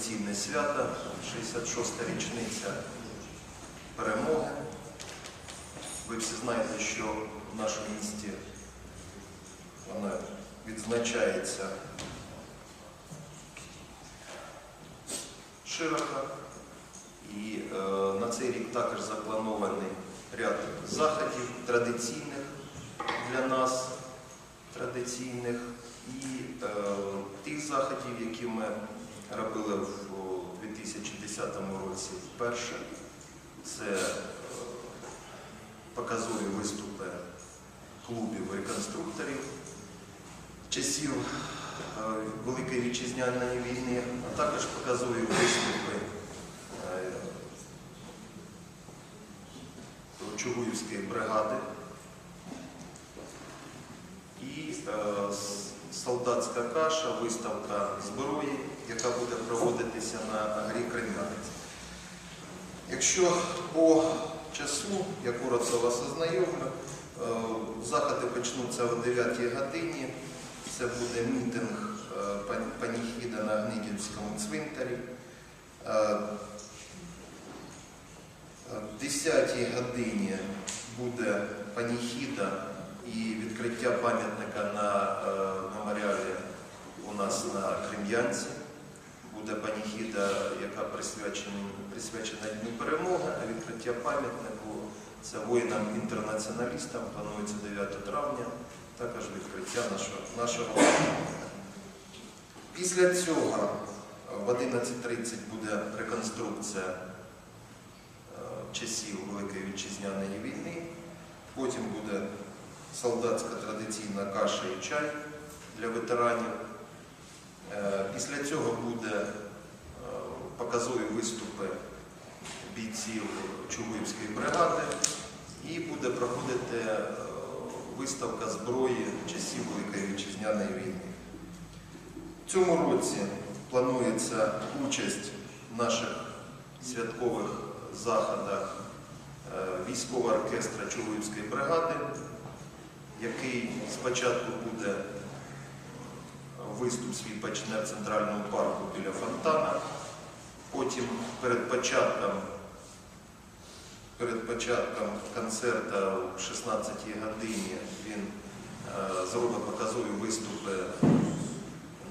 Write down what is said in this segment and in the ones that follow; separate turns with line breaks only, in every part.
традиційне свято, 66-та річниця перемоги. Ви всі знаєте, що в нашому місті вона відзначається широко. І е, на цей рік також запланований ряд заходів традиційних для нас, традиційних і е, тих заходів, які ми робили в 2010 році вперше. Це е, показові виступи клубів реконструкторів часів е, Великої вітчизняної війни, а також показові виступи е, Чугуївської бригади і солдатська каша, виставка зброї, яка буде проводитися на грі Крем'янець. Якщо по часу, я коротко вас ознайомлю, е, заходи почнуться о 9 годині. Це буде мітинг е, паніхіда на Гнидівському цвинтарі. Е, в 10 годині буде паніхіда і відкриття пам'ятника на е, меморіалі у нас на Крем'янці. Буде паніхіда, яка присвячена, присвячена Дню перемоги, а відкриття пам'ятнику це воїнам-інтернаціоналістам планується 9 травня, також відкриття нашого, пам'ятника. Після цього в 11.30 буде реконструкція е, часів Великої Вітчизняної війни. Потім буде солдатська традиційна каша і чай для ветеранів. Е, Після цього буде е, показові виступи бійців Чугуївської бригади і буде проходити е, виставка зброї часів Великої Вітчизняної війни. В цьому році планується участь в наших святкових заходах військового оркестра Чугуївської бригади, який спочатку буде виступ свій почне в центральному парку біля фонтана. Потім перед початком, перед початком концерту в 16 годині він е, зробить показові виступи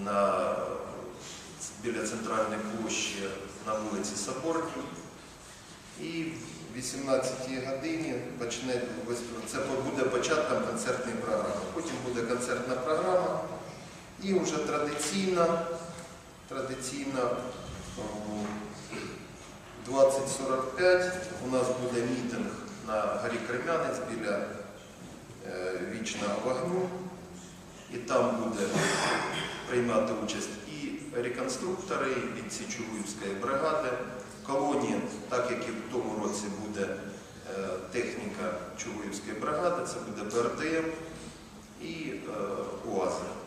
на, біля центральної площі на вулиці Соборній. І в 18 годині почне це буде початком концертної програми. Потім буде концертна програма. І вже традиційно, традиційно о, 20.45 у нас буде мітинг на горі Крем'янець біля е, вічного вогню. І там буде приймати участь реконструктори, від бійці Чугуївської бригади. Колонії, так як і в тому році буде е, техніка Чугуївської бригади, це буде БРДМ і е, УАЗи.